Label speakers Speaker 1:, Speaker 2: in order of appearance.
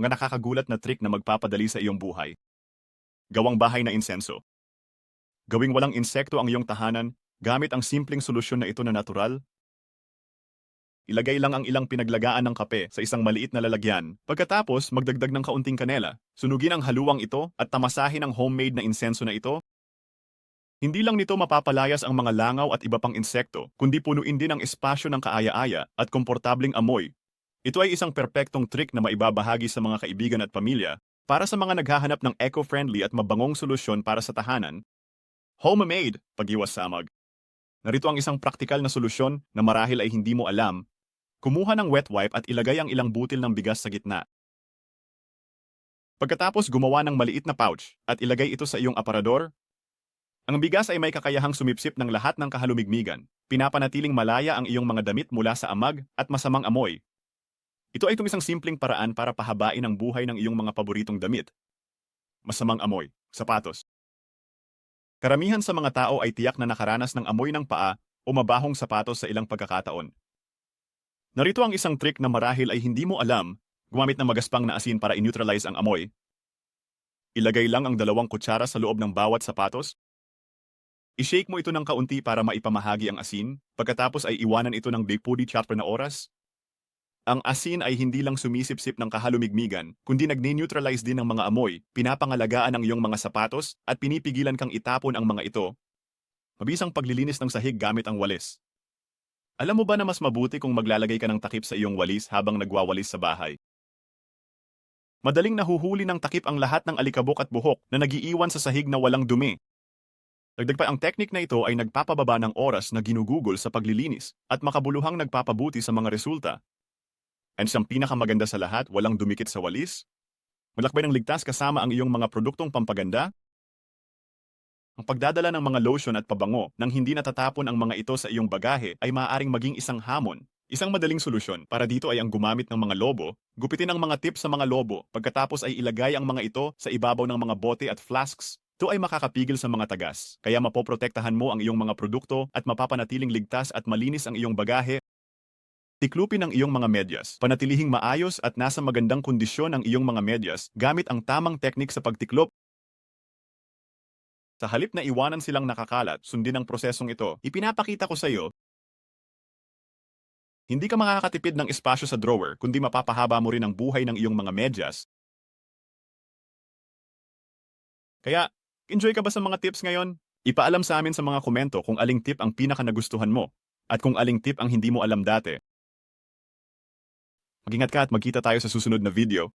Speaker 1: mga nakakagulat na trick na magpapadali sa iyong buhay. Gawang bahay na insenso. Gawing walang insekto ang iyong tahanan gamit ang simpleng solusyon na ito na natural. Ilagay lang ang ilang pinaglagaan ng kape sa isang maliit na lalagyan. Pagkatapos, magdagdag ng kaunting kanela. Sunugin ang haluang ito at tamasahin ang homemade na insenso na ito. Hindi lang nito mapapalayas ang mga langaw at iba pang insekto, kundi punuin din ang espasyo ng kaaya-aya at komportabling amoy. Ito ay isang perpektong trick na maibabahagi sa mga kaibigan at pamilya para sa mga naghahanap ng eco-friendly at mabangong solusyon para sa tahanan. Homemade, pag-iwas samag. Narito ang isang praktikal na solusyon na marahil ay hindi mo alam. Kumuha ng wet wipe at ilagay ang ilang butil ng bigas sa gitna. Pagkatapos gumawa ng maliit na pouch at ilagay ito sa iyong aparador, ang bigas ay may kakayahang sumipsip ng lahat ng kahalumigmigan. Pinapanatiling malaya ang iyong mga damit mula sa amag at masamang amoy. Ito ay itong isang simpleng paraan para pahabain ang buhay ng iyong mga paboritong damit. Masamang amoy, sapatos. Karamihan sa mga tao ay tiyak na nakaranas ng amoy ng paa o mabahong sapatos sa ilang pagkakataon. Narito ang isang trick na marahil ay hindi mo alam, gumamit ng magaspang na asin para i-neutralize ang amoy. Ilagay lang ang dalawang kutsara sa loob ng bawat sapatos. I-shake mo ito ng kaunti para maipamahagi ang asin, pagkatapos ay iwanan ito ng depudi chopper na oras. Ang asin ay hindi lang sumisipsip ng kahalumigmigan, kundi nagne-neutralize din ng mga amoy, pinapangalagaan ang iyong mga sapatos, at pinipigilan kang itapon ang mga ito. Mabisang paglilinis ng sahig gamit ang walis. Alam mo ba na mas mabuti kung maglalagay ka ng takip sa iyong walis habang nagwawalis sa bahay? Madaling nahuhuli ng takip ang lahat ng alikabok at buhok na nagiiwan sa sahig na walang dumi. Dagdag pa ang teknik na ito ay nagpapababa ng oras na ginugugol sa paglilinis at makabuluhang nagpapabuti sa mga resulta. And siyang pinakamaganda sa lahat, walang dumikit sa walis. Malakbay ng ligtas kasama ang iyong mga produktong pampaganda. Ang pagdadala ng mga lotion at pabango nang hindi natatapon ang mga ito sa iyong bagahe ay maaaring maging isang hamon. Isang madaling solusyon para dito ay ang gumamit ng mga lobo, gupitin ang mga tips sa mga lobo, pagkatapos ay ilagay ang mga ito sa ibabaw ng mga bote at flasks. Ito ay makakapigil sa mga tagas, kaya mapoprotektahan mo ang iyong mga produkto at mapapanatiling ligtas at malinis ang iyong bagahe Tiklupin ang iyong mga medyas. Panatilihing maayos at nasa magandang kondisyon ang iyong mga medyas gamit ang tamang teknik sa pagtiklop. Sa halip na iwanan silang nakakalat, sundin ang prosesong ito, ipinapakita ko sa iyo hindi ka makakatipid ng espasyo sa drawer kundi mapapahaba mo rin ang buhay ng iyong mga medyas. Kaya, enjoy ka ba sa mga tips ngayon? Ipaalam sa amin sa mga komento kung aling tip ang pinaka nagustuhan mo at kung aling tip ang hindi mo alam dati. Mag-ingat ka at magkita tayo sa susunod na video.